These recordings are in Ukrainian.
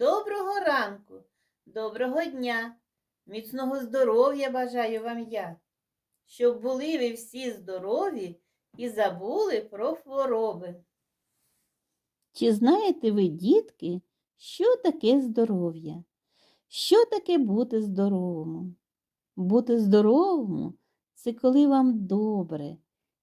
Доброго ранку, доброго дня, міцного здоров'я бажаю вам я, щоб були ви всі здорові і забули про хвороби. Чи знаєте ви, дітки, що таке здоров'я? Що таке бути здоровому? Бути здоровому це коли вам добре,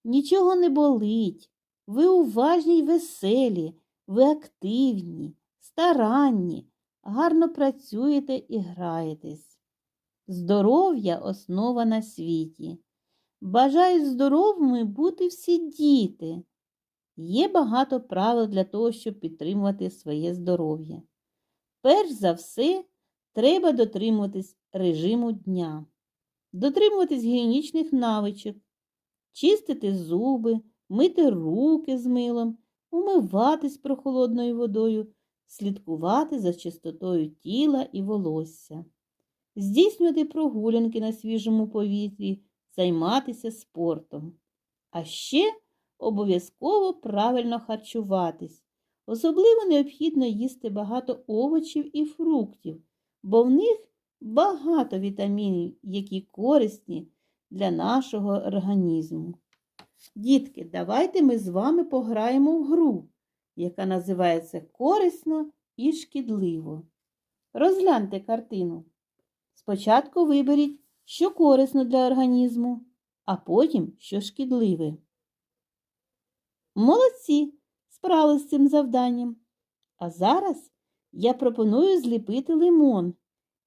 нічого не болить, ви уважні й веселі, ви активні, старанні, гарно працюєте і граєтесь. Здоров'я основа на світі. Бажають здоровими бути всі діти. Є багато правил для того, щоб підтримувати своє здоров'я. Перш за все, треба дотримуватись режиму дня, дотримуватись гігієнічних навичок, чистити зуби, мити руки з милом, умиватись прохолодною водою, слідкувати за чистотою тіла і волосся, здійснювати прогулянки на свіжому повітрі, займатися спортом. А ще обов'язково правильно харчуватись. Особливо необхідно їсти багато овочів і фруктів, бо в них багато вітамінів, які корисні для нашого організму. Дітки, давайте ми з вами пограємо в гру, яка називається Корисно і шкідливо. Розгляньте картину. Спочатку виберіть, що корисно для організму, а потім, що шкідливе. Молодці, справились з цим завданням. А зараз я пропоную зліпити лимон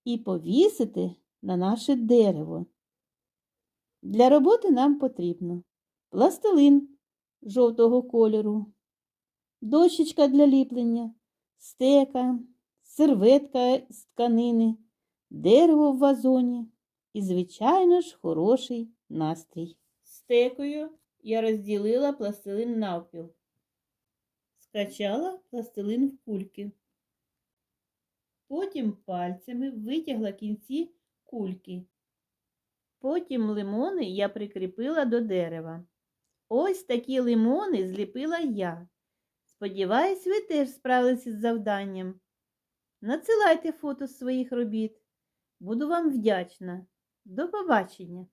і повісити на наше дерево. Для роботи нам потрібно пластилин жовтого кольору, дощечка для ліплення, стека, серветка з тканини, дерево в вазоні і, звичайно ж, хороший настрій. Стекою я розділила пластилин навпіл. Скачала пластилин в кульки. Потім пальцями витягла кінці кульки. Потім лимони я прикріпила до дерева. Ось такі лимони зліпила я. Сподіваюсь, ви теж справилися з завданням. Надсилайте фото своїх робіт. Буду вам вдячна. До побачення!